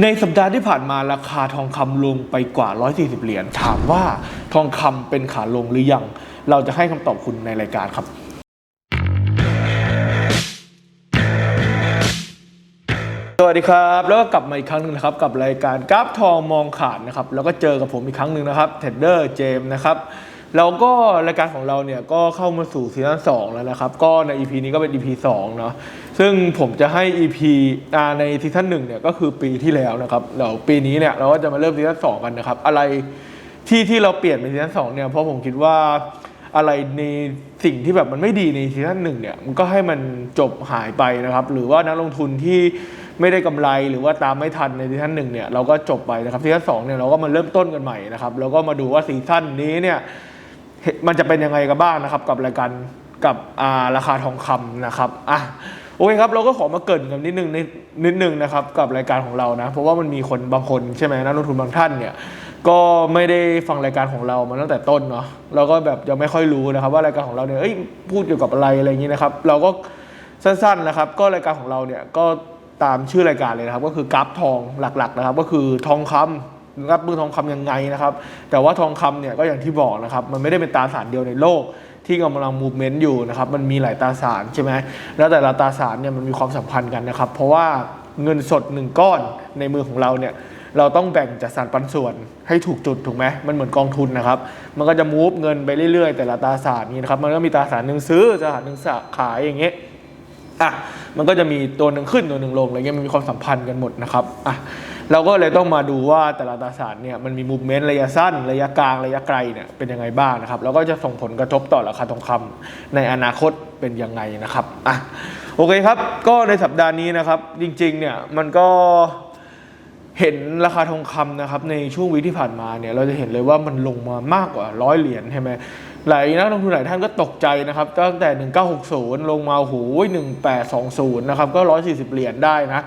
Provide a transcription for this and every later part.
ในสัปดาห์ที่ผ่านมาราคาทองคำลงไปกว่า 140 เหรียญ ถามว่าทองคำเป็นขาลงหรือยัง เราจะให้คำตอบคุณในรายการครับ สวัสดีครับ แล้วก็กลับมาอีกครั้งหนึ่งนะครับ กับรายการกราฟทองมองขาดนะครับ แล้วก็เจอกับผมอีกครั้งหนึ่งนะครับเทรดเดอร์เจมนะครับ แล้วก็รายการของเราเนี่ยก็เข้ามาสู่ซีซั่น2แล้วนะครับ ก็ใน EP นี้ก็เป็น EP 2เนาะซึ่งผมจะให้ EP อ่าในซีซั่น1เนี่ยก็คือปีที่แล้วนะครับเดี๋ยวปีนี้เนี่ยเราก็จะมาเริ่มซีซั่น2กันนะครับ อะไรที่ที่เราเปลี่ยนเป็นซีซั่น2เนี่ยเพราะผมคิดว่าอะไรในสิ่งที่แบบมันไม่ดีในซีซั่นหนึ่งเนี่ยมันก็ให้มันจบหายไปนะครับ หรือว่านักลงทุนที่ไม่ได้กำไรหรือว่าตามไม่ทันในซีซั่นหนึ่งเนี่ยเราก็จบไปนะครับซีซั่นสองเนี่ยเราก็มาเริ่มต้นกันใหม่นะครับแล้วก็มาดูว่าซีซั่นนี้เนี่ย มันจะเป็นยังไงกันบ้างนะครับกับรายการกับาราคาทองคำนะครับอะโอเคครับ เราก็ขอมาเกินกันนิดนึงนิดนิดนึงนะครับกับรายการของเรานะ เพราะว่ามันมีคนบางคนใช่ไหมนักลงทุนบางท่านเนี่ยก็ไม่ได้ฟังรายการของเรามาตั้งแต่ต้นเนาะเราก็แบบยังไม่ค่อยรู้นะครับ ว่ารายการของเราเนี่ยเอ้ยพูดเกี่ยวกับอะไรอะไรอย่างนี้นะครับ เราก็สั้นๆนะครับ ก็รายการของเราเนี่ยก็ตามชื่อรายการเลยนะครับ ก็คือกราฟทองหลักๆนะครับ ก็คือทองคำนะค รับมือทองคำยังไงนะครับ แต่ว่าทองคำเนี่ยก็อย่างที่บอกนะครับมันไม่ได้เป็นตราสารเดียวในโลกที่กำลังมูฟเมนต์อยู่นะครับมันมีหลายตราสารใช่ไหมแล้วแต่ละตราสารเนี่ยมันมีความสัมพันธ์กันนะครับ เพราะว่าเงินสดหนึ่งก้อนในมือของเราเนี่ยเราต้องแบ่งจัดสรรปันส่วนให้ถูกจุดถูกไหมมันเหมือนกองทุนนะครับ มันก็จะมูฟเงินไปเรื่อยๆ แต่ละตราสารนี้นะครับ มันก็มีตราสารหนึ่งซื้อตราสารหนึ่งขายอย่างเงี้ย อะมันก็จะมีตัวหนึ่งขึ้นตัวหนึ่งลงอะไรเงี้ยมันมีความสัมพันธ์กันหมดนะครับอะเราก็เลยต้องมาดูว่าแต่ละตราสารเนี่ยมันมีมูฟเมนต์ระยะสั้น ระยะกลางระยะไกลเนี่ยเป็นยังไงบ้างนะครับแล้วก็จะส่งผลกระทบต่อราคาทองคำในอนาคตเป็นยังไงนะครับอะโอเคครับ ก็ในสัปดาห์นี้นะครับจริงๆเนี่ยมันก็เห็นราคาทองคำนะครับในช่วงวีที่ผ่านมาเนี่ยเราจะเห็นเลยว่ามันลงมามากกว่าร้อยเหรียญใช่ไหม หลายนักลงทุนหลายท่านก็ตกใจนะครับ ตั้งแต่ 1960 ลงมาโอ้โห1820 นะครับ ก็ 140 เหรียญได้นะ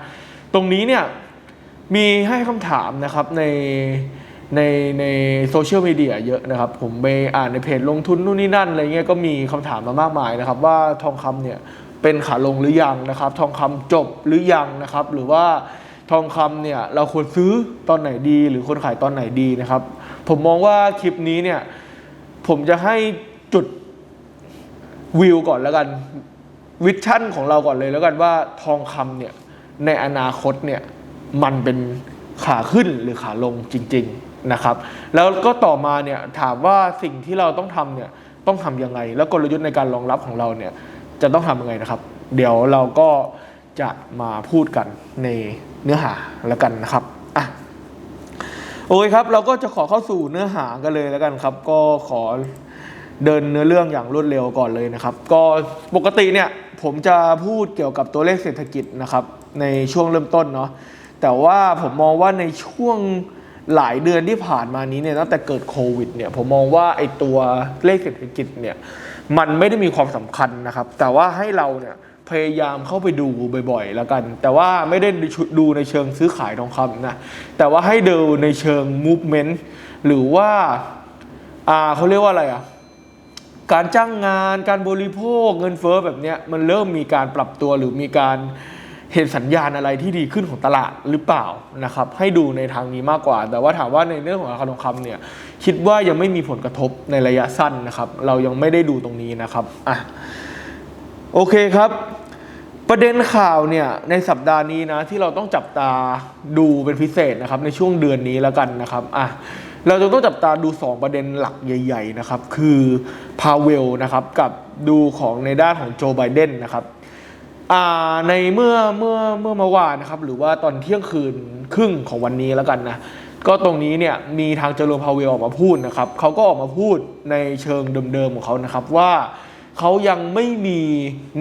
ตรงนี้เนี่ยมีให้คำถามนะครับในในในโซเชียลมีเดียเยอะนะครับ ผมไปอ่านในเพจลงทุนนู่นนี่นั่นอะไรเงี้ยก็มีคำถามมามากมายนะครับ ว่าทองคำเนี่ยเป็นขาลงหรือยังนะครับ ทองคำจบหรือยังนะครับ หรือว่าทองคำเนี่ยเราควรซื้อตอนไหนดี หรือควรขายตอนไหนดีนะครับ ผมมองว่าคลิปนี้เนี่ย ผมจะให้จุดวิวก่อนแล้วกันวิชั่นของเราก่อนเลยแล้วกันว่าทองคำเนี่ยในอนาคตเนี่ยมันเป็นขาขึ้นหรือขาลงจริง ๆนะครับ แล้วก็ต่อมาเนี่ยถามว่าสิ่งที่เราต้องทำเนี่ยต้องทำยังไง แล้วกลยุทธ์ในการรองรับของเราเนี่ยจะต้องทำยังไงนะครับ เดี๋ยวเราก็จะมาพูดกันในเนื้อหาแล้วกันนะครับอะ โอเคครับ เราก็จะขอเข้าสู่เนื้อหากันเลยแล้วกันครับ ก็ขอเดินเนื้อเรื่องอย่างรวดเร็วก่อนเลยนะครับ ก็ปกติเนี่ยผมจะพูดเกี่ยวกับตัวเลขเศรษฐกิจนะครับ ในช่วงเริ่มต้นเนาะแต่ว่าผมมองว่าในช่วงหลายเดือนที่ผ่านมานี้เนี่ยตั้งแต่เกิดโควิดเนี่ยผมมองว่าไอ้ตัวเลขเศรษฐกิจเนี่ยมันไม่ได้มีความสำคัญนะครับ แต่ว่าให้เราเนี่ย พยายามเข้าไปดูบ่อยๆ แล้วกัน แต่ว่าไม่ได้ดูในเชิงซื้อขายทองคำนะ แต่ว่าให้ดูในเชิง movement หรือว่าอ่าเขาเรียกว่าอะไรอะ การจ้างงานการบริโภคเงินเฟ้อแบบเนี้ยมันเริ่มมีการปรับตัวหรือมีการเห็นสัญญาณอะไรที่ดีขึ้นของตลาดหรือเปล่านะครับ ให้ดูในทางนี้มากกว่า แต่ว่าถามว่าในเรื่องของราคาทองคำเนี่ย คิดว่ายังไม่มีผลกระทบในระยะสั้นนะครับ เรายังไม่ได้ดูตรงนี้นะครับอะ โอเคครับ ประเด็นข่าวเนี่ยในสัปดาห์นี้นะที่เราต้องจับตาดูเป็นพิเศษนะครับในช่วงเดือนนี้แล้วกันนะครับอะเราจะต้องจับตาดู 2 ประเด็นหลักใหญ่ ๆ นะครับ คือพาเวลนะครับกับดูของในด้านของโจไบเดนนะครับอ่าในเมื่อเมื่อเมื่อเมื่อวานนะครับหรือว่าตอนเที่ยงคืนครึ่งของวันนี้แล้วกันนะก็ตรงนี้เนี่ยมีทางเจอร์พาเวลออกมาพูดนะครับเขาก็ออกมาพูดในเชิงเดิมๆของเขานะครับว่า เขายังไม่มี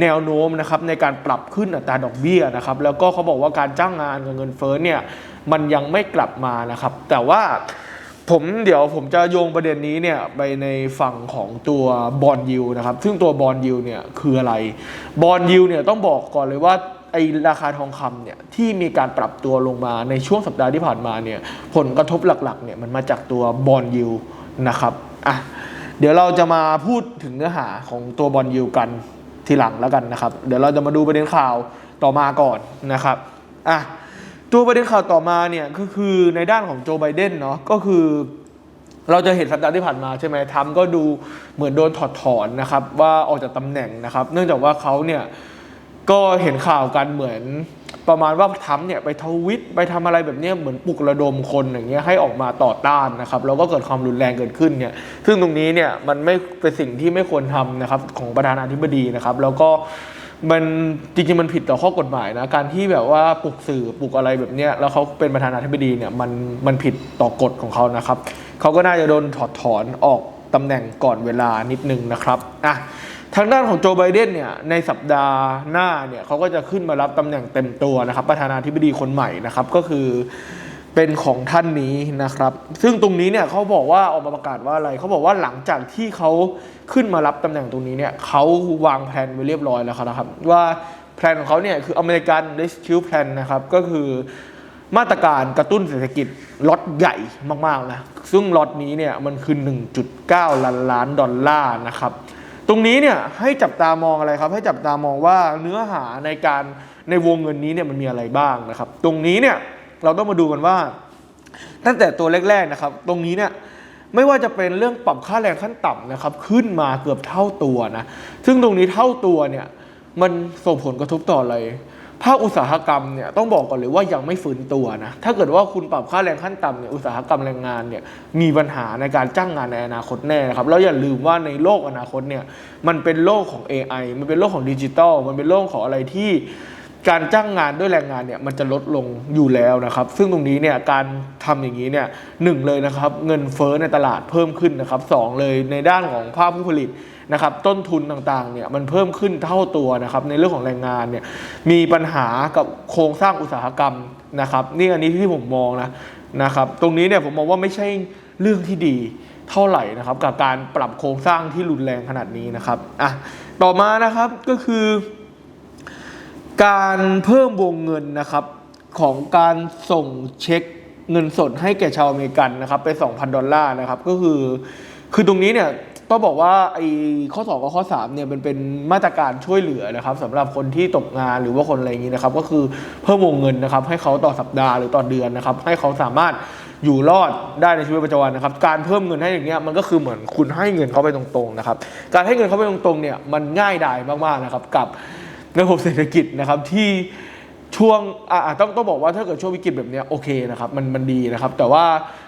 แนวโน้มนะครับในการปรับขึ้นอัตราดอกเบี้ยนะครับแล้วก็เขาบอกว่าการจ้างงานกับเงินเฟ้อเนี่ยมันยังไม่กลับมานะครับ แต่ว่าผมเดี๋ยวผมจะโยงประเด็นนี้เนี่ยไปในฝั่งของตัวบอลยูนะครับซึ่งตัวบอลยูเนี่ยคืออะไรบอลยูเนี่ยต้องบอกก่อนเลยว่าไอราคาทองคำเนี่ยที่มีการปรับตัวลงมาในช่วงสัปดาห์ที่ผ่านมาเนี่ยผลกระทบหลักๆเนี่ยมันมาจากตัวบอลยูนะครับอะ เดี๋ยวเราจะมาพูดถึงเนื้อหาของตัวบอลยูกันทีหลังแล้วกันนะครับ เดี๋ยวเราจะมาดูประเด็นข่าวต่อมาก่อนนะครับอะตัวประเด็นข่าวต่อมาเนี่ยก็คือในด้านของโจไบเดนเนาะก็คือเราจะเห็นสัปดาห์ที่ผ่านมาใช่ไหมทรัมป์ก็ดูเหมือนโดนถอดถอนนะครับว่าออกจากตำแหน่งนะครับ เนื่องจากว่าเขาเนี่ยก็เห็นข่าวกันเหมือนประมาณว่าทรัมเนี่ยไปทวิตไปทำอะไรแบบเนี้ยเหมือนปลุกระดมคนอย่างเงี้ยให้ออกมาต่อต้านนะครับแล้วก็เกิดความรุนแรงเกิดขึ้นเนี่ยซึ่งตรงนี้เนี่ยมันไม่เป็นสิ่งที่ไม่ควรทำนะครับของประธานาธิบดีนะครับแล้วก็มันจริงๆมันผิดต่อข้อกฎหมายนะการที่แบบว่าปลุกสื่อปลุกอะไรแบบเนี้ยแล้วเขาเป็นประธานาธิบดีเนี่ยมันมันผิดต่อกฎของเขานะครับเขาก็น่าจะโดนถอดถอนออกตำแหน่งก่อนเวลานิดนึงนะครับอะ ทางด้านของโจไบเดนเนี่ยในสัปดาห์หน้าเนี่ยเขาก็จะขึ้นมารับตำแหน่งเต็มตัวนะครับประธานาธิบดีคนใหม่นะครับก็คือเป็นของท่านนี้นะครับ ซึ่งตรงนี้เนี่ยเขาบอกว่าออกมาประกาศว่าอะไรเขาบอกว่าหลังจากที่เขาขึ้นมารับตำแหน่งตรงนี้เนี่ยเขาวางแผนไว้เรียบร้อยแล้วนะครับ ว่าแผนของเขาเนี่ยคืออเมริกัน Rescue Plan นะครับก็คือมาตรการกระตุ้นเศรษฐกิจล็อตใหญ่มากๆนะซึ่งล็อตนี้เนี่ยมันคือ 1.9 ล้านล้านดอลลาร์นะครับ ตรงนี้เนี่ยให้จับตามองอะไรครับ ให้จับตามองว่าเนื้อหาในการในวงเงินนี้เนี่ยมันมีอะไรบ้างนะครับ ตรงนี้เนี่ยเราต้องมาดูกันว่า ตั้งแต่ตัวแรกๆนะครับ ตรงนี้เนี่ยไม่ว่าจะเป็นเรื่องปรับค่าแรงขั้นต่ำนะครับ ขึ้นมาเกือบเท่าตัวนะ ซึ่งตรงนี้เท่าตัวเนี่ยมันส่งผลกระทบต่ออะไร ภาคอุตสาหกรรมเนี่ยต้องบอกก่อนเลยว่ายังไม่ฟื้นตัวนะ ถ้าเกิดว่าคุณปรับค่าแรงขั้นต่ำเนี่ยอุตสาหกรรมแรงงานเนี่ยมีปัญหาในการจ้างงานในอนาคตแน่นะครับ แล้วอย่าลืมว่าในโลกอนาคตเนี่ยมันเป็นโลกของ AI มันเป็นโลกของดิจิทัลมันเป็นโลกของอะไรที่การจ้างงานด้วยแรงงานเนี่ยมันจะลดลงอยู่แล้วนะครับ ซึ่งตรงนี้เนี่ยการทำอย่างนี้เนี่ยหนึ่งเลยนะครับเงินเฟ้อในตลาดเพิ่มขึ้นนะครับสองเลยในด้านของภาคผู้ผลิต นะครับต้นทุนต่างๆเนี่ยมันเพิ่มขึ้นเท่าตัวนะครับในเรื่องของแรงงานเนี่ยมีปัญหากับโครงสร้างอุตสาหกรรมนะครับนี่อันนี้ที่ผมมองนะนะครับตรงนี้เนี่ยผมมองว่าไม่ใช่เรื่องที่ดีเท่าไหร่นะครับกับการปรับโครงสร้างที่รุนแรงขนาดนี้นะครับอะต่อมานะครับก็คือ การเพิ่มวงเงินนะครับของการส่งเช็คเงินสดให้แก่ชาวอเมริกันนะครับไป 2,000 ดอลลาร์นะครับก็คือคือตรงนี้เนี่ย ต้องบอกว่าไอ้ข้อ 2 กับข้อ3เนี่ยมันเป็นมาตรการช่วยเหลือนะครับสำหรับคนที่ตกงานหรือว่าคนอะไรอย่างนี้นะครับ ก็คือเพิ่มวงเงินนะครับ ให้เขาต่อสัปดาห์หรือต่อเดือนนะครับ ให้เขาสามารถอยู่รอดได้ในชีวิตประจำวันนะครับ การเพิ่มเงินให้อย่างเงี้ยมันก็คือเหมือนคุณให้เงินเขาไปตรงๆนะครับการให้เงินเขาไปตรงๆเนี่ยมันง่ายดายมากๆนะครับกับระบบเศรษฐกิจนะครับที่ ช่วงอ่าต้องต้องบอกว่าถ้าเกิดช่วงวิกฤตแบบนี้โอเคนะครับมันมันดีนะครับ แต่ว่า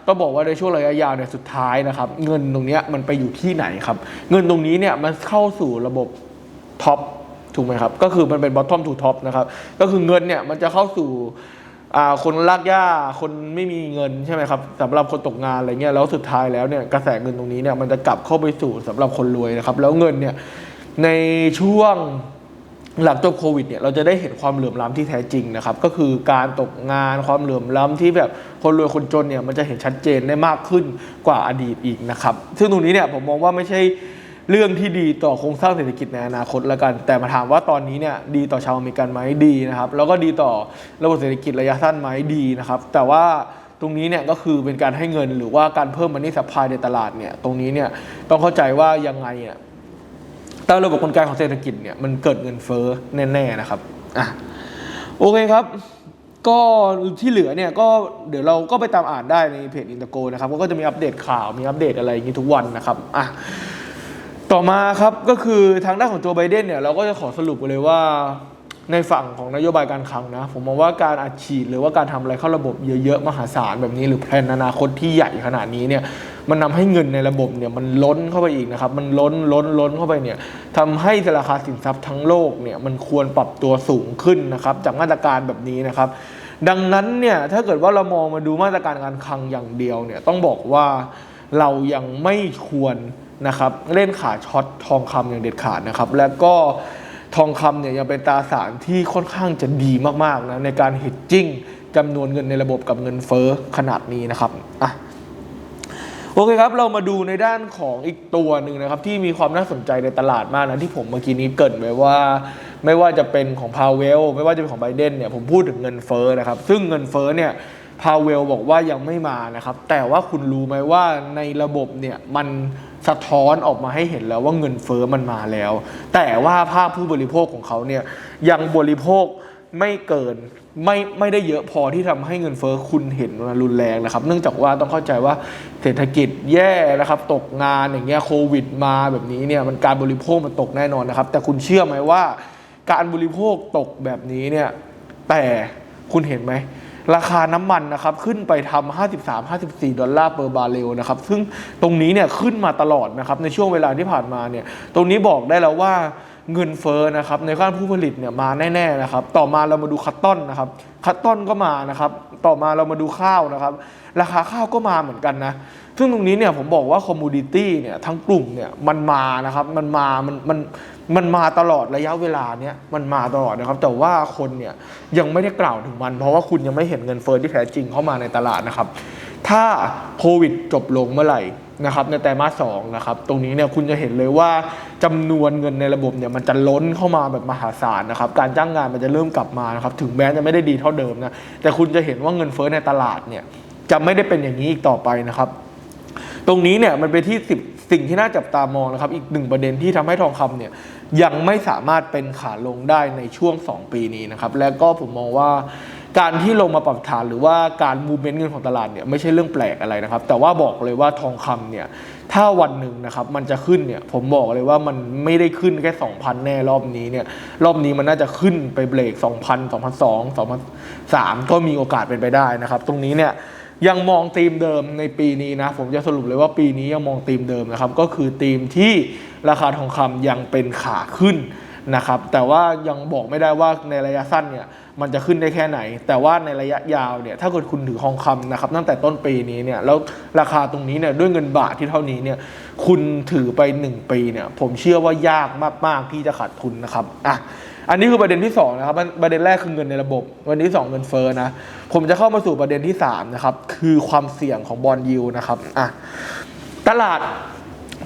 ต้องบอกว่าในช่วงระยะยาวเนี่ยสุดท้ายนะครับ เงินตรงนี้มันไปอยู่ที่ไหนครับ เงินตรงนี้เนี่ยมันเข้าสู่ระบบท็อปถูกไหมครับ ก็คือมันเป็น bottom to top นะครับ ก็คือเงินเนี่ยมันจะเข้าสู่อ่าคนลากย่าคนไม่มีเงินใช่ไหมครับสำหรับคนตกงานอะไรเงี้ยแล้วสุดท้ายแล้วเนี่ยกระแสเงินตรงนี้เนี่ยมันจะกลับเข้าไปสู่สำหรับคนรวยนะครับ แล้วเงินเนี่ยในช่วง หลังจบโควิดเนี่ยเราจะได้เห็นความเหลื่อมล้ำที่แท้จริงนะครับก็คือการตกงานความเหลื่อมล้ำที่แบบคนรวยคนจนเนี่ยมันจะเห็นชัดเจนได้มากขึ้นกว่าอดีตอีกนะครับซึ่งตรงนี้เนี่ยผมมองว่าไม่ใช่เรื่องที่ดีต่อโครงสร้างเศรษฐกิจในอนาคตแล้วกัน แต่มาถามว่าตอนนี้เนี่ยดีต่อชาวอเมริกันไหมดีนะครับแล้วก็ดีต่อระบบเศรษฐกิจระยะสั้นไหมดีนะครับแต่ว่าตรงนี้เนี่ยก็คือเป็นการให้เงินหรือว่าการเพิ่มมันนี่สัพพายในตลาดเนี่ยตรงนี้เนี่ยต้องเข้าใจว่ายังไงอะ ตามระบบกลไกของเศรษฐกิจเนี่ยมันเกิดเงินเฟ้อแน่ๆนะครับอะโอเคครับ ก็ที่เหลือเนี่ยก็เดี๋ยวเราก็ไปตามอ่านได้ในเพจอินเตอร์โกนะครับก็จะมีอัปเดตข่าวมีอัปเดตอะไรอย่างนี้ทุกวันนะครับอะต่อมาครับก็คือทางด้านของโจไบเดนเนี่ยเราก็จะขอสรุปไปเลยว่าในฝั่งของนโยบายการคลังนะ ผมมองว่าการอัดฉีดหรือว่าการทำอะไรเข้าระบบเยอะๆ มหาศาลแบบนี้ หรือแผนอนาคตที่ใหญ่ขนาดนี้เนี่ย มันนำให้เงินในระบบเนี่ยมันล้นเข้าไปอีกนะครับ มันล้นล้นล้นเข้าไปเนี่ยทำให้ราคาสินทรัพย์ทั้งโลกเนี่ยมันควรปรับตัวสูงขึ้นนะครับ จากมาตรการแบบนี้นะครับ ดังนั้นเนี่ยถ้าเกิดว่าเรามองมาดูมาตรการการคลังอย่างเดียวเนี่ยต้องบอกว่าเรายังไม่ควรนะครับเล่นขาช็อตทองคำอย่างเด็ดขาดนะครับ แล้วก็ทองคำเนี่ยยังเป็นตราสารที่ค่อนข้างจะดีมากๆนะในการ hedging จำนวนเงินในระบบกับเงินเฟ้อขนาดนี้นะครับอะ โอเคครับ เรามาดูในด้านของอีกตัวหนึ่งนะครับ ที่มีความน่าสนใจในตลาดมากนะที่ผมเมื่อกี้นี้เกิดไว้ว่า ไม่ว่าจะเป็นของพาเวลไม่ว่าจะเป็นของไบเดนเนี่ยผมพูดถึงเงินเฟ้อนะครับ ซึ่งเงินเฟ้อเนี่ยพาเวลบอกว่ายังไม่มานะครับ แต่ว่าคุณรู้ไหมว่าในระบบเนี่ยมันสะท้อนออกมาให้เห็นแล้วว่าเงินเฟ้อมันมาแล้ว แต่ว่าภาคผู้บริโภคของเขาเนี่ยยังบริโภคไม่เกิน ไม่ไม่ได้เยอะพอที่ทำให้เงินเฟ้อคุณเห็นมันรุนแรงนะครับ เนื่องจากว่าต้องเข้าใจว่าเศรษฐกิจแย่นะครับ ตกงานอย่างเงี้ยโควิดมาแบบนี้เนี่ยมันการบริโภคมันตกแน่นอนนะครับ แต่คุณเชื่อไหมว่า การบริโภคตกแบบนี้เนี่ยแต่คุณเห็นไหมราคาน้ำมันนะครับขึ้นไปทำ53 54 ดอลลาร์เปอร์บาร์เรลนะครับซึ่งตรงนี้เนี่ยขึ้นมาตลอดนะครับในช่วงเวลาที่ผ่านมาเนี่ยตรงนี้บอกได้แล้วว่า เงินเฟ้อนะครับในด้านผู้ผลิตเนี่ยมาแน่ๆนะครับต่อมาเรามาดูคัตตอนนะครับคัตตอนก็มานะครับต่อมาเรามาดูข้าวนะครับราคาข้าวก็มาเหมือนกันนะซึ่งตรงนี้เนี่ยผมบอกว่าคอมมูดิตี้เนี่ยทั้งกลุ่มเนี่ยมันมานะครับมันมามันมันมันมาตลอดระยะเวลาเนี้ยมันมาตลอดนะครับ แต่ว่าคนเนี่ยยังไม่ได้กล่าวถึงมัน เพราะว่าคุณยังไม่เห็นเงินเฟ้อที่แท้จริงเข้ามาในตลาดนะครับ ถ้าโควิดจบลงเมื่อไหร่ นะครับในไตรมาสสองนะครับตรงนี้เนี่ยคุณจะเห็นเลยว่าจำนวนเงินในระบบเนี่ยมันจะล้นเข้ามาแบบมหาศาลนะครับการจ้างงานมันจะเริ่มกลับมานะครับถึงแม้จะไม่ได้ดีเท่าเดิมนะแต่คุณจะเห็นว่าเงินเฟ้อในตลาดเนี่ยจะไม่ได้เป็นอย่างนี้อีกต่อไปนะครับตรงนี้เนี่ยมันเป็นที่สิบสิ่งที่น่าจับตามองนะครับอีกหนึ่งประเด็นที่ทำให้ทองคำเนี่ยยังไม่สามารถเป็นขาลงได้ในช่วง 2 ปีนี้นะครับและก็ผมมองว่า การที่ลงมาปรับฐานหรือว่าการมูเมนต์เงินของตลาดเนี่ยไม่ใช่เรื่องแปลกอะไรนะครับ แต่ว่าบอกเลยว่าทองคำเนี่ยถ้าวันหนึ่งนะครับมันจะขึ้นเนี่ยผมบอกเลยว่ามันไม่ได้ขึ้นแค่ 2,000 แน่รอบนี้เนี่ยรอบนี้มันน่าจะขึ้นไปเบรก 2,000 2,200 2,003 ก็มีโอกาสเป็นไปได้นะครับ ตรงนี้เนี่ยยังมองธีมเดิมในปีนี้นะ ผมจะสรุปเลยว่าปีนี้ยังมองธีมเดิมนะครับ ก็คือธีมที่ราคาทองคำยังเป็นขาขึ้น นะครับแต่ว่ายังบอกไม่ได้ว่าในระยะสั้นเนี่ยมันจะขึ้นได้แค่ไหน แต่ว่าในระยะยาวเนี่ยถ้าเกิดคุณถือทองคำนะครับตั้งแต่ต้นปีนี้เนี่ยแล้วราคาตรงนี้เนี่ยด้วยเงินบาทที่เท่านี้เนี่ยคุณถือไป 1 ปีเนี่ยผมเชื่อว่ายากมากๆที่จะขาดทุนนะครับอะอันนี้คือประเด็นที่สองนะครับประเด็นแรกคือเงินในระบบ วันที่สองเงินเฟ้อนะผมจะเข้ามาสู่ประเด็นที่สามนะครับคือความเสี่ยงของบอลยูนะครับอะตลาด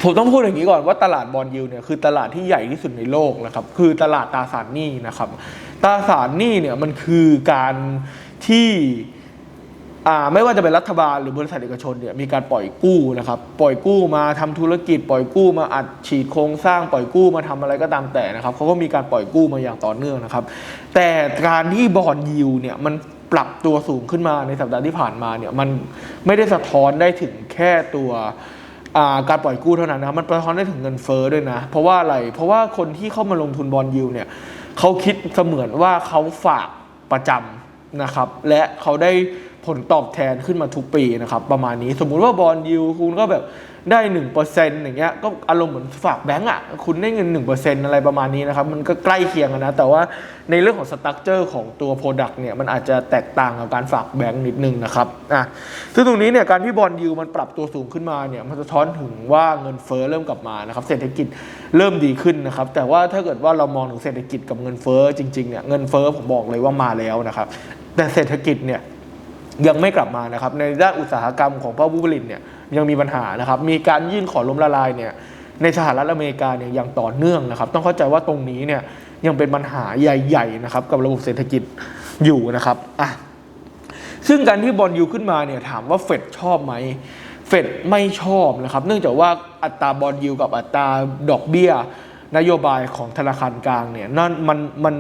ผมต้องพูดอย่างนี้ก่อนว่าตลาดบอลยูเนี่ยคือตลาดที่ใหญ่ที่สุดในโลกนะครับคือตลาดตราสารหนี้นะครับตราสารหนี้เนี่ยมันคือการที่อ่าไม่ว่าจะเป็นรัฐบาลหรือบริษัทเอกชนเนี่ยมีการปล่อยกู้นะครับปล่อยกู้มาทำธุรกิจ ปล่อยกู้มาอัดฉีดโครงสร้างปล่อยกู้มาทำอะไรก็ตามแต่นะครับเขาก็มีการปล่อยกู้มาอย่างต่อเนื่องนะครับ แต่การที่บอลยิวเนี่ยมันปรับตัวสูงขึ้นมาในสัปดาห์ที่ผ่านมาเนี่ยมันไม่ได้สะท้อนได้ถึงแค่ตัว การปล่อยกู้เท่านั้นนะมันสะท้อนได้ถึงเงินเฟ้อด้วยนะ เพราะว่าอะไรเพราะว่าคนที่เข้ามาลงทุนบอลยูเนี่ยเขาคิดเสมือนว่าเขาฝากประจำนะครับ และเขาได้ผลตอบแทนขึ้นมาทุกปีนะครับ ประมาณนี้สมมุติว่าบอลยูคุณก็แบบ ได้หนึ่งเปอร์เซ็นต์อย่างเงี้ยก็อารมณ์เหมือนฝากแบงก์อะคุณได้เงินหนึ่งเปอร์เซ็นต์อะไรประมาณนี้นะครับ มันก็ใกล้เคียงกันนะ แต่ว่าในเรื่องของสตั๊กเจอร์ของตัวโปรดักต์เนี่ยมันอาจจะแตกต่างกับการฝากแบงก์นิดนึงนะครับอะซึ่งตรงนี้เนี่ยการที่บอลยิวมันปรับตัวสูงขึ้นมาเนี่ยมันสะท้อนถึงว่าเงินเฟ้อเริ่มกลับมานะครับเศรษฐกิจเริ่มดีขึ้นนะครับแต่ว่าถ้าเกิดว่าเรามองถึงเศรษฐกิจกับเงินเฟ้อจริงๆเนี่ยเงินเฟ้อผมบอกเลยว่ามาแล้วนะครับแต่เศรษฐกิจเนี่ย ยังไม่กลับมานะครับ ในด้านอุตสาหกรรมของผู้ผลิตเนี่ยยังมีปัญหานะครับ มีการยื่นขอล้มละลายเนี่ยในสหรัฐอเมริกาเนี่ยอย่างต่อเนื่องนะครับ ต้องเข้าใจว่าตรงนี้เนี่ยยังเป็นปัญหาใหญ่ๆนะครับกับระบบเศรษฐกิจอยู่นะครับอะซึ่งการที่บอลยูขึ้นมาเนี่ยถามว่าเฟดชอบไหมเฟดไม่ชอบนะครับ เนื่องจากว่าอัตราบอลยูกับอัตราดอกเบี้ย นโยบายของธนาคารกลางเนี่ยนั่นมันมัน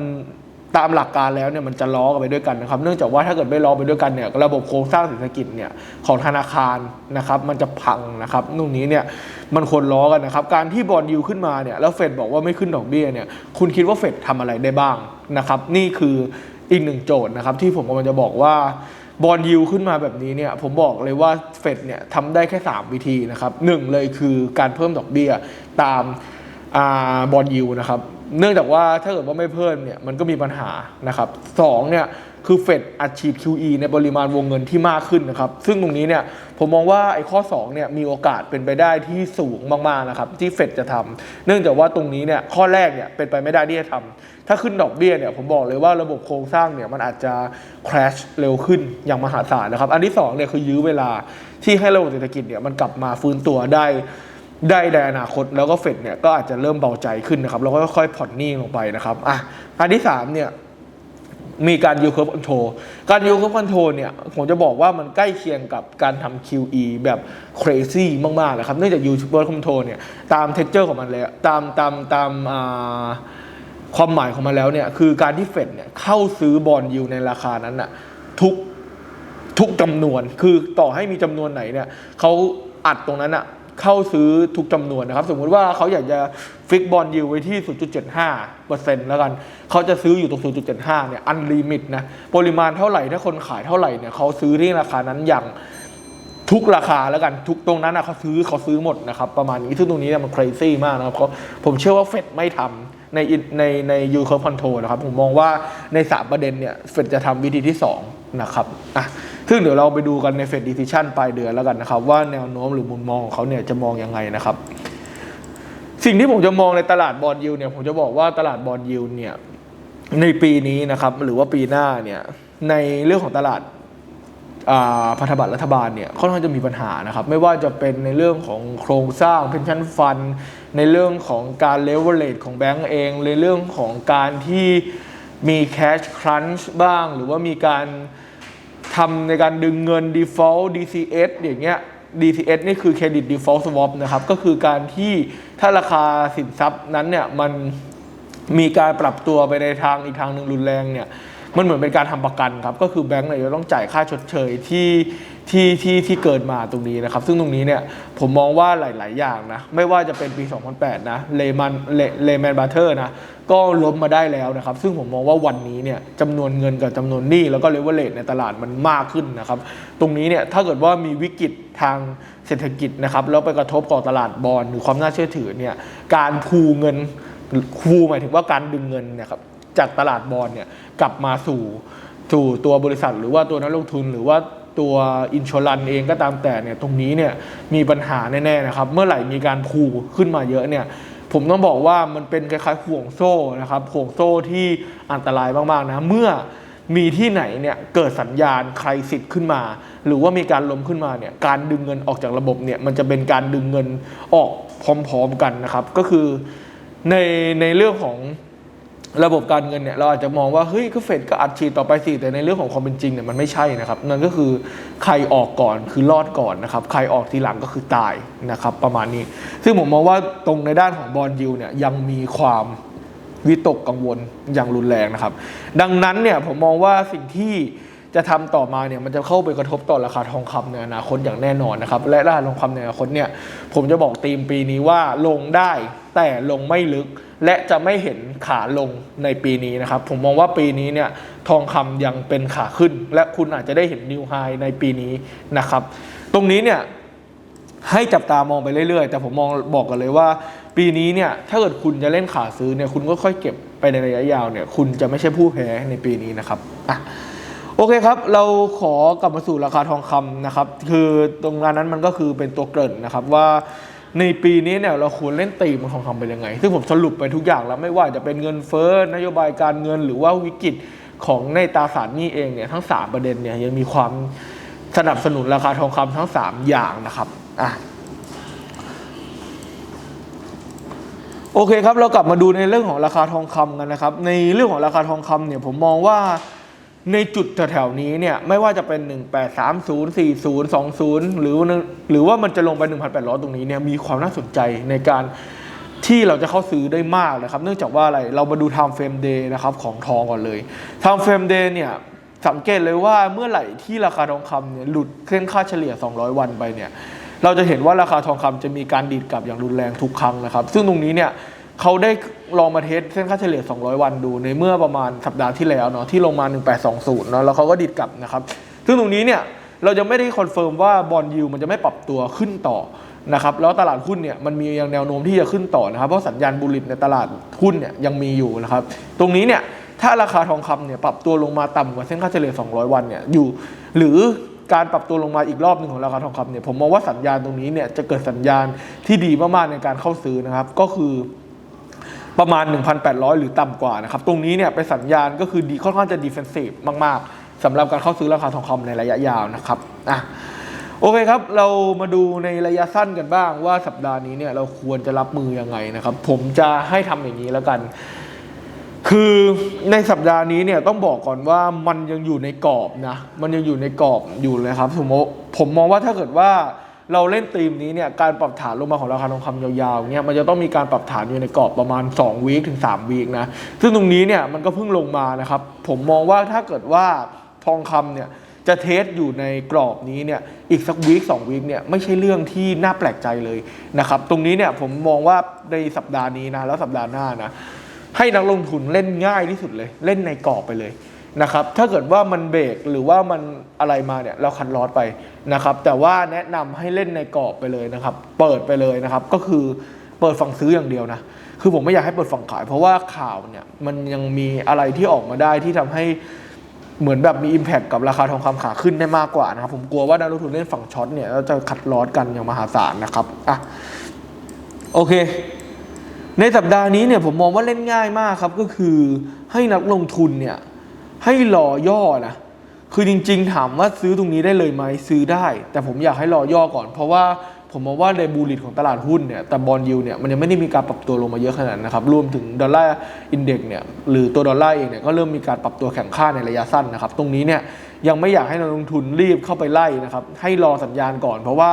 ตามหลักการแล้วเนี่ยมันจะล้อกันไปด้วยกันนะครับ เนื่องจากว่าถ้าเกิดไม่ล้อไปด้วยกันเนี่ยระบบโครงสร้างเศรษฐกิจเนี่ยของธนาคารนะครับมันจะพังนะครับตรงนี้เนี่ยมันควรล้อกันนะครับ การที่บอลยูขึ้นมาเนี่ยแล้วเฟดบอกว่าไม่ขึ้นดอกเบี้ยเนี่ยคุณคิดว่าเฟดทำอะไรได้บ้างนะครับ นี่คืออีกหนึ่งโจทย์นะครับที่ผมกำลังจะบอกว่าบอลยิวขึ้นมาแบบนี้เนี่ยผมบอกเลยว่าเฟดเนี่ยทำได้แค่ 3 วิธีนะครับหนึ่งเลยคือการเพิ่มดอกเบี้ยตามบอลยิวนะครับ เนื่องจากว่าถ้าเกิดว่าไม่เพิ่มเนี่ยมันก็มีปัญหานะครับสองเนี่ยคือเฟดอัดฉีด QE ในปริมาณวงเงินที่มากขึ้นนะครับ ซึ่งตรงนี้เนี่ยผมมองว่าไอ้ข้อ2เนี่ยมีโอกาสเป็นไปได้ที่สูงมากๆนะครับที่เฟดจะทำเนื่องจากว่าตรงนี้เนี่ยข้อแรกเนี่ยเป็นไปไม่ได้ที่จะทำถ้าขึ้นดอกเบี้ยเนี่ยผมบอกเลยว่าระบบโครงสร้างเนี่ยมันอาจจะ crash เร็วขึ้นอย่างมหาศาลนะครับ อันที่2เนี่ยคือยื้อเวลาที่ให้ระบบเศรษฐกิจเนี่ยมันกลับมาฟื้นตัวได้ ได้ในอนาคตแล้วก็เฟดเนี่ยก็อาจจะเริ่มเบาใจขึ้นนะครับแล้วก็ค่อยๆผ่อนหนี้ลงไปนะครับอะอันที่3เนี่ยมีการยูเคอร์ฟคอนโทรการยูเคอร์ฟคอนโทรเนี่ยผมจะบอกว่ามันใกล้เคียงกับการทำ QE แบบ crazy มากๆเลยครับเนื่องจากยูเคอร์ฟคอนโทรเนี่ยตามเท็กเจอร์ของมันเลยตามตามตามความหมายของมันแล้วเนี่ยคือการที่เฟดเนี่ยเข้าซื้อบอลยูในราคานั้นอะทุกทุกจำนวนคือต่อให้มีจำนวนไหนเนี่ยเขาอัดตรงนั้นอะ เข้าซื้อทุกจำนวนนะครับ สมมุติว่าเขาอยากจะฟิกบอลยูไว้ที่ 0.75%แล้วกันเขาจะซื้ออยู่ตรง 0.75 เนี่ยอันลิมิตนะปริมาณเท่าไหร่ถ้าคนขายเท่าไหร่เนี่ยเขาซื้อที่ราคานั้นอย่างทุกราคาแล้วกันทุกตรงนั้นนะเขาซื้อเขาซื้อหมดนะครับ ประมาณนี้ซึ่งตรงนี้เนี่ยมัน crazy มากนะครับเพราผมเชื่อว่าเฟดไม่ทำในในในยูเคอร์คอนโทรนะครับ ผมมองว่าใน 3 ประเด็นเนี่ยเฟดจะทำวิธีที่ 2 นะครับอะซึ่งเดี๋ยวเราไปดูกันในเฟดดิซิชันปลายเดือนแล้วกันนะครับ ว่าแนวโน้มหรือมุมมองของเขาเนี่ยจะมองยังไงนะครับ สิ่งที่ผมจะมองในตลาดบอลยูเนี่ยผมจะบอกว่าตลาดบอลยูเนี่ยในปีนี้นะครับหรือว่าปีหน้าเนี่ยในเรื่องของตลาดพันธบัตรรัฐบาลเนี่ยค่อนข้างจะมีปัญหานะครับ ไม่ว่าจะเป็นในเรื่องของโครงสร้าง pension fund ในเรื่องของการ leverage ของแบงก์เอง ในเรื่องของการที่มี cash crunch บ้าง หรือว่ามีการ ทำในการดึงเงิน default DCS อย่างเงี้ย DCS นี่คือ credit default swap นะครับ ก็คือการที่ถ้าราคาสินทรัพย์นั้นเนี่ยมันมีการปรับตัวไปในทางอีกทางหนึ่งรุนแรงเนี่ย มันเหมือนเป็นการทำประกันครับก็คือแบงก์เนี่ยจะต้องจ่ายค่าชดเชยที่ที่ที่ที่เกิดมาตรงนี้นะครับ ซึ่งตรงนี้เนี่ยผมมองว่าหลาย ๆ อย่างนะ ไม่ว่าจะเป็นปี 2008 นะเลมันเลแมนบาเทอร์นะก็ล้มมาได้แล้วนะครับ ซึ่งผมมองว่าวันนี้เนี่ยจำนวนเงินกับจำนวนหนี้แล้วก็เลเวลเลตในตลาดมันมากขึ้นนะครับ ตรงนี้เนี่ยถ้าเกิดว่ามีวิกฤตทางเศรษฐกิจนะครับแล้วไปกระทบต่อตลาดบอลหรือความน่าเชื่อถือเนี่ยการพูเงินพูหมายถึงว่าการดึงเงินเนี่ยครับ จากตลาดบอลเนี่ยกลับมาสู่สู่ตัวบริษัท หรือว่าตัวนักลงทุนหรือว่าตัวอินช r รันเองก็ตามแต่เนี่ยตรงนี้เนี่ยมีปัญหาแน่ๆนะครับ เมื่อไหร่มีการผูขึ้นมาเยอะเนี่ยผมต้องบอกว่ามันเป็นคล้ายๆห่วงโซ่นะครับห่วงโซ่ที่อันตรายมากๆนะเมื่อมีที่ไหนเนี่ยเกิดสัญญาณใครสิทธิ์ขึ้นมา หรือว่ามีการล้มขึ้นมาเนี่ยการดึงเงินออกจากระบบเนี่ยมันจะเป็นการดึงเงินออกพร้อม ๆกันนะครับ ก็คือในในเรื่องของ ระบบการเงินเนี่ยเราอาจจะมองว่าเฮ้ยก็เฟดก็อัดฉีดต่อไปสิแต่ในเรื่องของความเป็นจริงเนี่ยมันไม่ใช่นะครับนั่นก็คือใครออกก่อนคือรอดก่อนนะครับใครออกทีหลังก็คือตายนะครับประมาณนี้ ซึ่งผมมองว่าตรงในด้านของบอลยูเนี่ยยังมีความวิตกกังวลอย่างรุนแรงนะครับ ดังนั้นเนี่ยผมมองว่าสิ่งที่จะทำต่อมาเนี่ยมันจะเข้าไปกระทบต่อราคาทองคำในอนาคตอย่างแน่นอนนะครับ และราคาทองคำในอนาคตเนี่ยผมจะบอกธีมปีนี้ว่าลงได้แต่ลงไม่ลึก และจะไม่เห็นขาลงในปีนี้นะครับ ผมมองว่าปีนี้เนี่ยทองคำยังเป็นขาขึ้น และคุณอาจจะได้เห็นนิวไฮในปีนี้นะครับ ตรงนี้เนี่ยให้จับตามองไปเรื่อยๆ แต่ผมมองบอกกันเลยว่า ปีนี้เนี่ยถ้าเกิดคุณจะเล่นขาซื้อเนี่ยคุณก็ค่อยเก็บไปในระยะยาวเนี่ยคุณจะไม่ใช่ผู้แพ้ในปีนี้นะครับอะโอเคครับ เราขอกลับมาสู่ราคาทองคำนะครับ คือตรงนั้นมันก็คือเป็นตัวเกริ่นนะครับว่า ในปีนี้เนี่ยเราควรเล่นตีมทองคำเป็นยังไง ซึ่งผมสรุปไปทุกอย่างแล้วไม่ว่าจะเป็นเงินเฟ้อนโยบายการเงินหรือว่าวิกฤตของในตราสารหนี้เองเนี่ยทั้ง 3 ประเด็นเนี่ยยังมีความสนับสนุนราคาทองคำทั้ง 3 อย่างนะครับอะโอเคครับเรากลับมาดูในเรื่องของราคาทองคำกันนะครับ ในเรื่องของราคาทองคำเนี่ยผมมองว่า ในจุดแถวๆนี้เนี่ยไม่ว่าจะเป็น 1830 40 20 หรือว่าหรือว่ามันจะลงไป 1,800 ตรงนี้เนี่ยมีความน่าสนใจในการที่เราจะเข้าซื้อได้มากนะครับ เนื่องจากว่าอะไรเรามาดู time frame day นะครับของทองก่อนเลย time frame day เนี่ยสังเกตเลยว่าเมื่อไหร่ที่ราคาทองคำเนี่ยหลุดเส้นค่าเฉลี่ย 200 วันไปเนี่ยเราจะเห็นว่าราคาทองคำจะมีการดีดกลับอย่างรุนแรงทุกครั้งนะครับ ซึ่งตรงนี้เนี่ยเขาได้ ลองมาเทสเส้นค่าเฉลี่ย 200 วันดูในเมื่อประมาณสัปดาห์ที่แล้วเนาะที่ลงมา 1820เนาะแล้วเขาก็ดีดกลับนะครับซึ่งตรงนี้เนี่ยเราจะไม่ได้คอนเฟิร์มว่าบอลยูมันจะไม่ปรับตัวขึ้นต่อนะครับแล้วตลาดหุ้นเนี่ยมันมียังแนวโน้มที่จะขึ้นต่อนะครับเพราะสัญญาณบูลลิตในตลาดหุ้นเนี่ยยังมีอยู่นะครับตรงนี้เนี่ยถ้าราคาทองคำเนี่ยปรับตัวลงมาต่ำกว่าเส้นค่าเฉลี่ย 200 วันเนี่ยอยู่ หรือการปรับตัวลงมาอีกรอบหนึ่งของราคาทองคำเนี่ยผมมองว่าสัญญาณตรงนี้เนี่ยจะเกิดสัญญาณที่ดีมากๆในการเข้าซื้อนะครับก็คือ ประมาณ 1,800 หรือต่ำกว่านะครับ ตรงนี้เนี่ยเป็นสัญญาณก็คือดีค่อนข้างจะดีเฟนซีฟมาก ๆสำหรับการเข้าซื้อราคาทองคำในระยะยาวนะครับอะโอเคครับ เรามาดูในระยะสั้นกันบ้างว่าสัปดาห์นี้เนี่ยเราควรจะรับมือยังไงนะครับ ผมจะให้ทำอย่างนี้แล้วกัน คือในสัปดาห์นี้เนี่ยต้องบอกก่อนว่ามันยังอยู่ในกรอบนะ มันยังอยู่ในกรอบอยู่เลยครับสมมติผมมองว่าถ้าเกิดว่า เราเล่นธีมนี้เนี่ยการปรับฐานลงมาของราคาทองคำยาวๆเนี่ยมันจะต้องมีการปรับฐานอยู่ในกรอบประมาณ2วีคถึง3วีคนะซึ่งตรงนี้เนี่ยมันก็เพิ่งลงมานะครับผมมองว่าถ้าเกิดว่าทองคำเนี่ยจะเทสอยู่ในกรอบนี้เนี่ยอีกสักวีคสองวีคเนี่ยไม่ใช่เรื่องที่น่าแปลกใจเลยนะครับตรงนี้เนี่ยผมมองว่าในสัปดาห์นี้นะแล้วสัปดาห์หน้านะให้นักลงทุนเล่นง่ายที่สุดเลย เล่นในกรอบไปเลย นะครับถ้าเกิดว่ามันเบรกหรือว่ามันอะไรมาเนี่ยเราคัดลอสไปนะครับแต่ว่าแนะนำให้เล่นในกรอบไปเลยนะครับ เปิดไปเลยนะครับก็คือเปิดฝั่งซื้ออย่างเดียวนะคือผมไม่อยากให้เปิดฝั่งขาย เพราะว่าข่าวเนี่ยมันยังมีอะไรที่ออกมาได้ที่ทำให้เหมือนแบบมี Impact กับราคาทองคำขาขึ้นได้มากกว่านะครับผมกลัวว่านักลงทุนเล่นฝั่งช็อตเนี่ยเราจะคัดลอสกันอย่างมหาศาลนะครับอะโอเค ในสัปดาห์นี้เนี่ยผมมองว่าเล่นง่ายมากครับก็คือให้นักลงทุนเนี่ย ให้รอย่อนะคือจริง ๆ ถามว่าซื้อตรงนี้ได้เลยไหมซื้อได้ แต่ผมอยากให้รอย่อก่อน เพราะว่าผมมองว่าในบูลิตของตลาดหุ้นเนี่ยแต่บอลยูเนี่ยมันยังไม่ได้มีการปรับตัวลงมาเยอะขนาดนั้นนะครับรวมถึงดอลลาร์อินเด็กซ์เนี่ยหรือตัวดอลลาร์เองเนี่ยก็เริ่มมีการปรับตัวแข่งค่าในระยะสั้นนะครับ ตรงนี้เนี่ยยังไม่อยากให้นักลงทุนรีบเข้าไปไล่นะครับให้รอสัญญาณก่อน เพราะว่า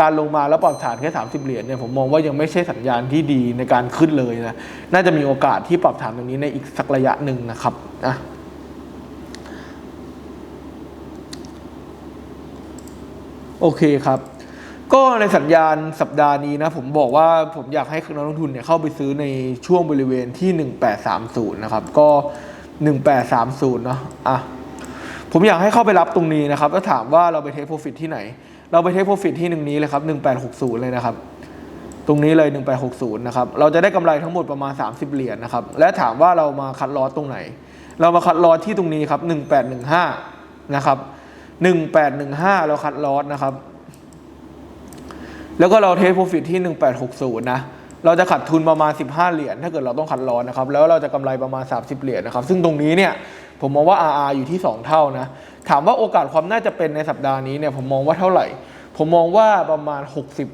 การลงมาแล้วปรับฐานแค่ 30 เหรียญเนี่ยผมมองว่ายังไม่ใช่สัญญาณที่ดีในการขึ้นเลยนะน่าจะมีโอกาสที่ปรับฐานตรงนี้ในอีกสักระยะหนึ่งนะครับอะ โอเคครับ ก็ในสัญญาณสัปดาห์นี้นะ ผมบอกว่าผมอยากให้นักลงทุนเนี่ยเข้าไปซื้อในช่วงบริเวณที่ 1830 นะครับ ก็ 1830 เนาะอะผมอยากให้เข้าไปรับตรงนี้นะครับ แล้วถามว่าเราไปเทคโปรฟิตที่ไหน เราไปเทคโปรฟิตที่หนึ่งนี้เลยครับ 1860 เลยนะครับ ตรงนี้เลย 1860 นะครับ เราจะได้กำไรทั้งหมดประมาณ 30 เหรียญนะครับ และถามว่าเรามาคัดลอสตรงไหน เรามาคัดลอสที่ตรงนี้ครับ 1815 นะครับ 1815 เราคัดลอสนะครับ แล้วก็เราเทคโปรฟิตที่ 1860 นะ เราจะขัดทุนประมาณ 15 เหรียญถ้าเกิดเราต้องคัดลอสนะครับ แล้วเราจะกำไรประมาณ 30 เหรียญนะครับ ซึ่งตรงนี้เนี่ยผมมองว่า RR อยู่ที่ 2 เท่านะ ถามว่าโอกาสความน่าจะเป็นในสัปดาห์นี้เนี่ยผมมองว่าเท่าไหร่ ผมมองว่าประมาณ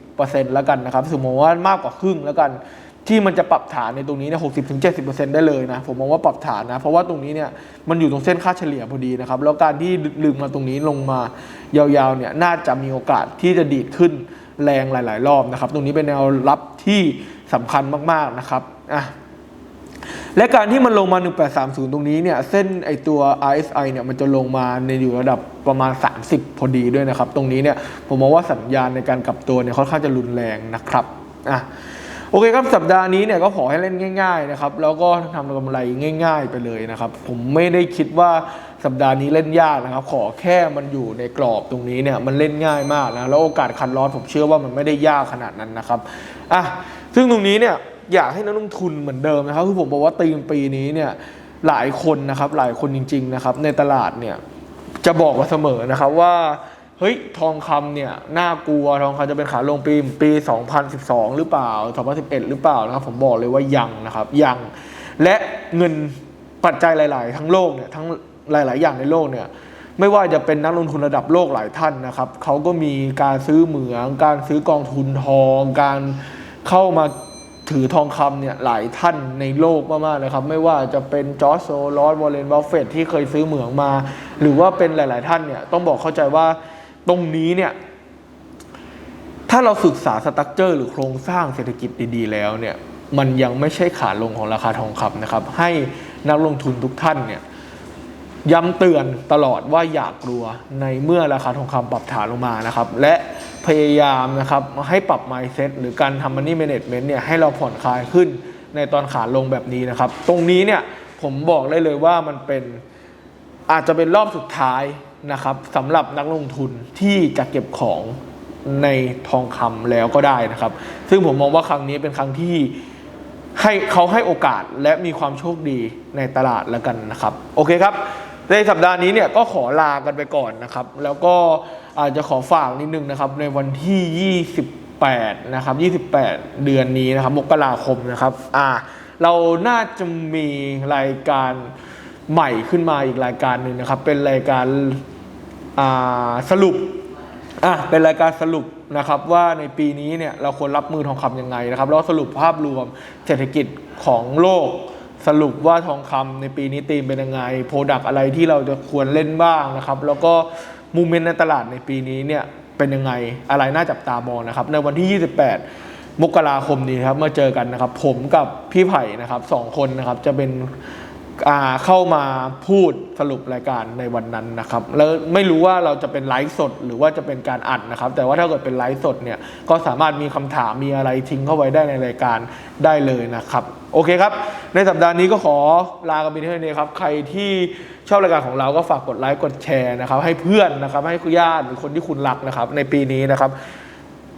60%แล้วกันนะครับสมมติว่ามากกว่าครึ่งแล้วกัน ที่มันจะปรับฐานในตรงนี้เนี่ยหกสิบถึงเจ็ดสิบเปอร์เซ็นต์ได้เลยนะ ผมมองว่าปรับฐานนะ เพราะว่าตรงนี้เนี่ยมันอยู่ตรงเส้นค่าเฉลี่ยพอดีนะครับ แล้วการที่ลึงมาตรงนี้ลงมายาวๆเนี่ยน่าจะมีโอกาสที่จะดีดขึ้นแรงหลาย ๆ รอบนะครับ ตรงนี้เป็นแนวรับที่สำคัญมากๆนะครับอะและการที่มันลงมา 1830 ตรงนี้เนี่ย เส้นไอตัว RSI เนี่ย มันจะลงมาในอยู่ระดับประมาณ 30 พอดีด้วยนะครับ ตรงนี้เนี่ย ผมมองว่าสัญญาณในการกลับตัวเนี่ยค่อนข้างจะรุนแรงนะครับ อะ โอเคครับสัปดาห์นี้เนี่ยก็ขอให้เล่นง่าย ๆ นะครับ แล้วก็ทำกำไรง่าย ๆ ไปเลยนะครับ ผมไม่ได้คิดว่าสัปดาห์นี้เล่นยากนะครับ ขอแค่มันอยู่ในกรอบตรงนี้เนี่ยมันเล่นง่ายมากนะแล้วโอกาสคันร้อนผมเชื่อว่ามันไม่ได้ยากขนาดนั้นนะครับอะซึ่งตรงนี้เนี่ยอยากให้นักลงทุนเหมือนเดิมนะครับคือผมบอกว่าตีมปีนี้เนี่ยหลายคนนะครับหลายคนจริง ๆ นะครับ ในตลาดเนี่ยจะบอกมาเสมอนะครับว่า เฮ้ยทองคำเนี่ยน่ากลัวทองคำจะเป็นขาลงปีปี 2012 หรือเปล่า 2011 หรือเปล่านะครับ ผมบอกเลยว่ายังนะครับยัง และเงินปัจจัยหลาย ๆ ทั้งโลกเนี่ยทั้งหลาย ๆ อย่างในโลกเนี่ยไม่ว่าจะเป็นนักลงทุนระดับโลกหลายท่านนะครับเขาก็มีการซื้อเหมือง การซื้อกองทุนทอง การเข้ามาถือทองคำเนี่ยหลายท่านในโลกมากๆนะครับ ไม่ว่าจะเป็นจอร์จโซลอสวอลเลนบัฟเฟตที่เคยซื้อเหมืองมา หรือว่าเป็นหลาย ๆ ท่านเนี่ยต้องบอกเข้าใจว่า ตรงนี้เนี่ย ถ้าเราศึกษาสตั๊กเจอร์ หรือโครงสร้างเศรษฐกิจดีๆ แล้วเนี่ย มันยังไม่ใช่ขาลงของราคาทองคำนะครับ ให้นักลงทุนทุกท่านเนี่ยย้ำเตือนตลอดว่าอย่ากกลัวในเมื่อราคาทองคำปรับฐานลงมานะครับ และพยายามนะครับให้ปรับ mindset หรือการทำ money management เนี่ยให้เราผ่อนคลายขึ้นในตอนขาลงแบบนี้นะครับ ตรงนี้เนี่ยผมบอกได้เลยว่ามันเป็นอาจจะเป็นรอบสุดท้าย นะครับสำหรับนักลงทุนที่จะเก็บของในทองคำแล้วก็ได้นะครับ ซึ่งผมมองว่าครั้งนี้เป็นครั้งที่ให้เขาให้โอกาสและมีความโชคดีในตลาดแล้วกันนะครับ โอเคครับ ในสัปดาห์นี้เนี่ยก็ขอลากันไปก่อนนะครับ แล้วก็อาจจะขอฝากนิดนึงนะครับในวันที่ 28 นะครับ 28 เดือนนี้นะครับมกราคมนะครับอ่าเราน่าจะมีรายการใหม่ขึ้นมาอีกรายการหนึ่งนะครับ เป็นรายการ สรุปอะเป็นรายการสรุปนะครับว่าในปีนี้เนี่ยเราควรรับมือทองคำยังไงนะครับแล้วสรุปภาพรวมเศรษฐกิจของโลก สรุปว่าทองคำในปีนี้ตีมเป็นยังไงโปรดักอะไรที่เราจะควรเล่นบ้างนะครับ แล้วก็มูเมนต์ในตลาดในปีนี้เนี่ยเป็นยังไงอะไรน่าจับตามองนะครับ ในวันที่ 28 มกราคมนี้ครับเมื่อเจอกันนะครับ ผมกับพี่ไผ่นะครับสองคนนะครับจะเป็น เข้ามาพูดสรุปรายการในวันนั้นนะครับ แล้วไม่รู้ว่าเราจะเป็นไลฟ์สดหรือว่าจะเป็นการอัดนะครับ แต่ว่าถ้าเกิดเป็นไลฟ์สดเนี่ยก็สามารถมีคำถามมีอะไรทิ้งเข้าไว้ได้ในรายการได้เลยนะครับ โอเคครับ ในสัปดาห์นี้ก็ขอลากันไปที่นี้ครับ ใครที่ชอบรายการของเราก็ฝากกดไลค์กดแชร์นะครับ ให้เพื่อนนะครับ ให้คุณญาติหรือคนที่คุณรักนะครับ ในปีนี้นะครับ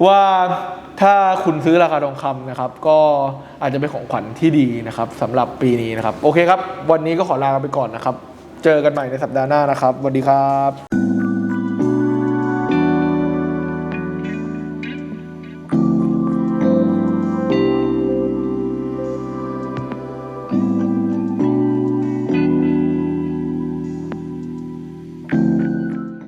ว่า ถ้าคุณซื้อราคาทองคำนะครับ ก็อาจจะเป็นของขวัญที่ดีนะครับสำหรับปีนี้นะครับ โอเคครับ วันนี้ก็ขอลาไปก่อนนะครับ เจอกันใหม่ในสัปดาห์หน้านะครับสวัสดีครับ